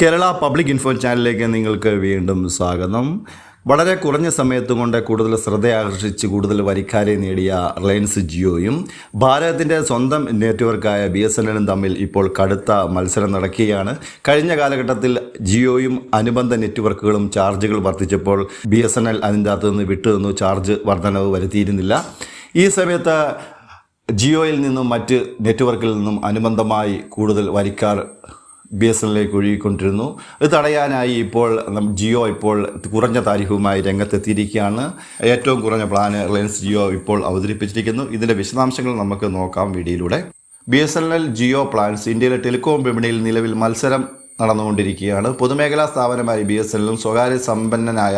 Kerala public info ചാനലിലേക്ക് നിങ്ങൾക്ക് വീണ്ടും സ്വാഗതം. വളരെ കുറഞ്ഞ സമയത്ത് കൊണ്ട് കൂടുതൽ ശ്രദ്ധ ആകർഷിച്ച് കൂടുതൽ വരിക്കാരെ നേടിയ റിലയൻസ് ജിയോയും ഭാരതത്തിന്റെ സ്വന്തം നെറ്റ്വർക്കായ ബി എസ് എൻ എല്ലും തമ്മിൽ ഇപ്പോൾ കടുത്ത മത്സരം നടക്കുകയാണ്. കഴിഞ്ഞ കാലഘട്ടത്തിൽ ജിയോയും അനുബന്ധ നെറ്റ്വർക്കുകളും ചാർജുകൾ വർദ്ധിച്ചപ്പോൾ ബി എസ് എൻ എൽ അതിന്റെ അകത്തു നിന്ന് വിട്ടുനിന്നു ചാർജ് വർധനവ് വരുത്തിയിരുന്നില്ല. ഈ സമയത്ത് ജിയോയിൽ നിന്നും മറ്റ് നെറ്റ്വർക്കിൽ നിന്നും അനുബന്ധമായി കൂടുതൽ വരിക്കാർ ബി എസ് എല്ലിലേക്ക് ഒഴുകിക്കൊണ്ടിരുന്നു. ഇത് തടയാനായി ഇപ്പോൾ ജിയോ ഇപ്പോൾ കുറഞ്ഞ താരിഫുമായി രംഗത്തെത്തിയിരിക്കുകയാണ്. ഏറ്റവും കുറഞ്ഞ പ്ലാന് റിലയൻസ് ജിയോ ഇപ്പോൾ അവതരിപ്പിച്ചിരിക്കുന്നു. ഇതിന്റെ വിശദാംശങ്ങൾ നമുക്ക് നോക്കാം വീഡിയോയിലൂടെ. B S N L Jio plans ഇന്ത്യയിലെ ടെലികോം വിപണിയിൽ നിലവിൽ മത്സരം നടന്നുകൊണ്ടിരിക്കുകയാണ്. പൊതുമേഖലാ സ്ഥാപനമായി ബി എസ് എല്ലും സ്വകാര്യ സമ്പന്നനായ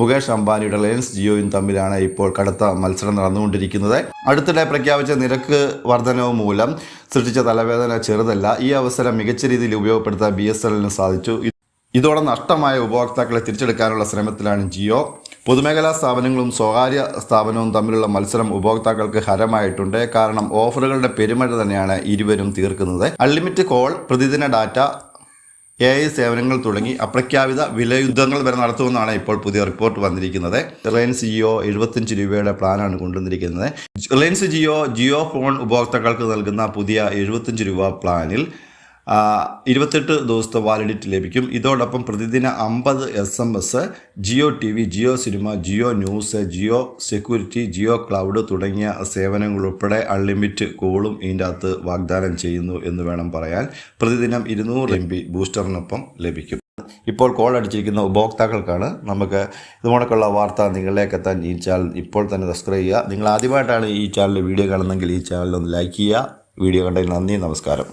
മുകേഷ് അംബാനിയുടെ റിലയൻസ് ജിയോയും തമ്മിലാണ് ഇപ്പോൾ കടുത്ത മത്സരം നടന്നുകൊണ്ടിരിക്കുന്നത്. അടുത്തിടെ പ്രഖ്യാപിച്ച നിരക്ക് വർധനവ് മൂലം സൃഷ്ടിച്ച തലവേദന ചെറുതല്ല. ഈ അവസരം മികച്ച രീതിയിൽ ഉപയോഗപ്പെടുത്താൻ ബി എസ് എല്ലിന് സാധിച്ചു. ഇതോടെ നഷ്ടമായ ഉപഭോക്താക്കളെ തിരിച്ചെടുക്കാനുള്ള ശ്രമത്തിലാണ് ജിയോ. പൊതുമേഖലാ സ്ഥാപനങ്ങളും സ്വകാര്യ സ്ഥാപനവും തമ്മിലുള്ള മത്സരം ഉപഭോക്താക്കൾക്ക് ഹരമായിട്ടുണ്ട്. കാരണം ഓഫറുകളുടെ പെരുമഴ തന്നെയാണ് ഇരുവരും തീർക്കുന്നത്. അൺലിമിറ്റ് കോൾ പ്രതിദിന ഡാറ്റ എ ഐ സേവനങ്ങൾ തുടങ്ങി അപ്രഖ്യാപിത വിലയുദ്ധങ്ങൾ വരെ നടത്തുമെന്നാണ് ഇപ്പോൾ പുതിയ റിപ്പോർട്ട് വന്നിരിക്കുന്നത്. റിലയൻസ് ജിയോ എഴുപത്തഞ്ച് രൂപയുടെ പ്ലാനാണ് കൊണ്ടുവന്നിരിക്കുന്നത്. റിലയൻസ് ജിയോ ജിയോ ഫോൺ ഉപഭോക്താക്കൾക്ക് നൽകുന്ന പുതിയ എഴുപത്തഞ്ച് രൂപ പ്ലാനിൽ ഇരുപത്തെട്ട് ദിവസത്തെ വാലിഡിറ്റി ലഭിക്കും. ഇതോടൊപ്പം പ്രതിദിന അമ്പത് S M S Jio T V Jio cinema Jio news Jio security Jio cloud തുടങ്ങിയ സേവനങ്ങൾ ഉൾപ്പെടെ അൺലിമിറ്റ് കോളും ഇതിന്റെ അകത്ത് വാഗ്ദാനം ചെയ്യുന്നു എന്ന് വേണം പറയാൻ. പ്രതിദിനം ഇരുന്നൂറ് എം ബി ബൂസ്റ്ററിനൊപ്പം ലഭിക്കും. ഇപ്പോൾ കോൾ അടിച്ചിരിക്കുന്ന ഉപഭോക്താക്കൾക്കാണ് നമുക്ക് ഇതുപോലൊക്കെയുള്ള വാർത്ത നിങ്ങളിലേക്ക് എത്താൻ ഈ ചാനൽ ഇപ്പോൾ തന്നെ സബ്സ്ക്രൈബ് ചെയ്യുക. നിങ്ങൾ ആദ്യമായിട്ടാണ് ഈ ചാനലിൽ വീഡിയോ കാണുന്നതെങ്കിൽ ഈ ചാനൽ ഒന്ന് ലൈക്ക് ചെയ്യുക. വീഡിയോ കണ്ടതിൽ നന്ദി നമസ്കാരം.